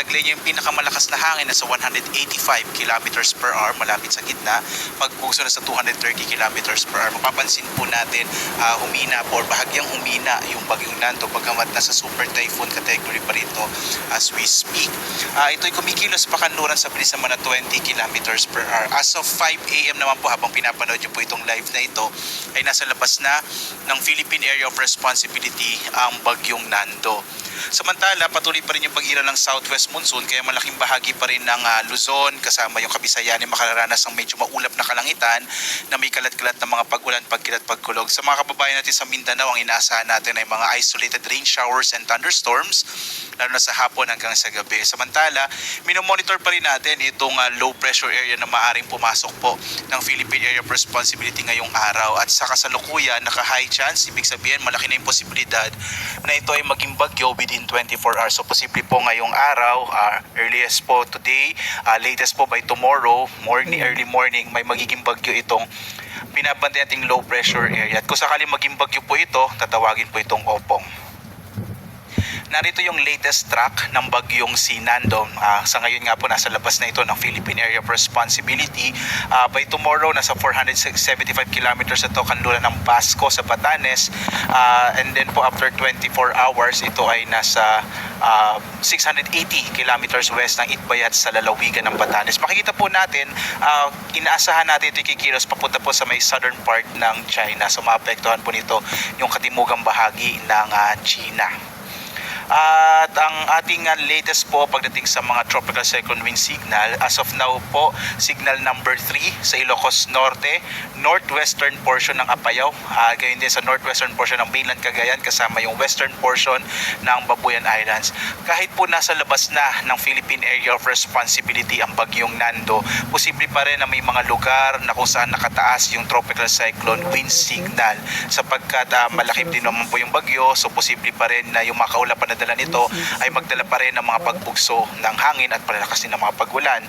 taglay niya yung pinakamalakas na hangin na sa 185 kilometers per hour malapit sa gitna. Pagpuso na sa 230 kilometers per hour. Mapapansin po natin ah, humina po or bahagyang humina yung bagyong Nando bagamat nasa super typhoon category pa rito as we speak. Ah, ito'y kumikilos pa kanluran sa bilis naman na 20 kilometers per hour. As of 5 a.m. naman po habang pinapanood niyo po itong live na ito ay nasa labas na ng Philippine Area of Responsibility ang bagyong Nando. Samantala, patuloy pa rin yung pag-ira ng southwest monsoon kaya malaking bahagi pa rin ng ah, Luzon kasama yung Kabisayan ay makararanas ng medyo maulap na kalangitan na may kalat-kalat na mga pag-ulan, pagkilat, pagkulog. Sa mga kababayan natin sa Mindanao, ang inaasahan natin ay mga isolated rain showers and thunderstorms lalo na sa hapon hanggang sa gabi. Samantala, minomonitor pa rin natin itong ah, low pressure area na maaring pumasok po ng Philippine Area of Responsibility ngayong araw at sa kasalukuyan naka-high chance, ibig sabihin malaki na yung posibilidad na ito ay maging bagyo within 24 hours. So posible po ngayong araw, ah, earliest po today, ah, latest po by tomorrow, morning, early morning, may magiging bagyo itong pinabantay nating low pressure area. At kung sakaling maging bagyo po ito, tatawagin po itong opong. Narito yung latest track ng bagyong si Nando. Ah, sa ngayon nga po nasa labas na ito ng Philippine Area of Responsibility. Ah, by tomorrow nasa 475 kilometers ito kanluran ng Basco sa Batanes. Ah, and then po after 24 hours ito ay nasa ah, 680 kilometers west ng Itbayat sa lalawigan ng Batanes. Makikita po natin, ah, inaasahan natin ito kikilos papunta po sa may southern part ng China. So maapektuhan po nito yung katimugang bahagi ng ah, China. At ang ating uh, latest po pagdating sa mga tropical cyclone wind signal, as of now po, signal number 3 sa Ilocos Norte, northwestern portion ng Apayao, uh, gayon din sa northwestern portion ng mainland Cagayan kasama yung western portion ng Babuyan Islands. Kahit po nasa labas na ng Philippine Area of Responsibility ang bagyong Nando, posible pa rin na may mga lugar na kung saan nakataas yung tropical cyclone wind signal sapagkat uh, malaki din naman po yung bagyo so posible pa rin na yung makaulapan na dala nito ay magdala pa rin ng mga pagbugso ng hangin at palalakas din ng mga pagulan.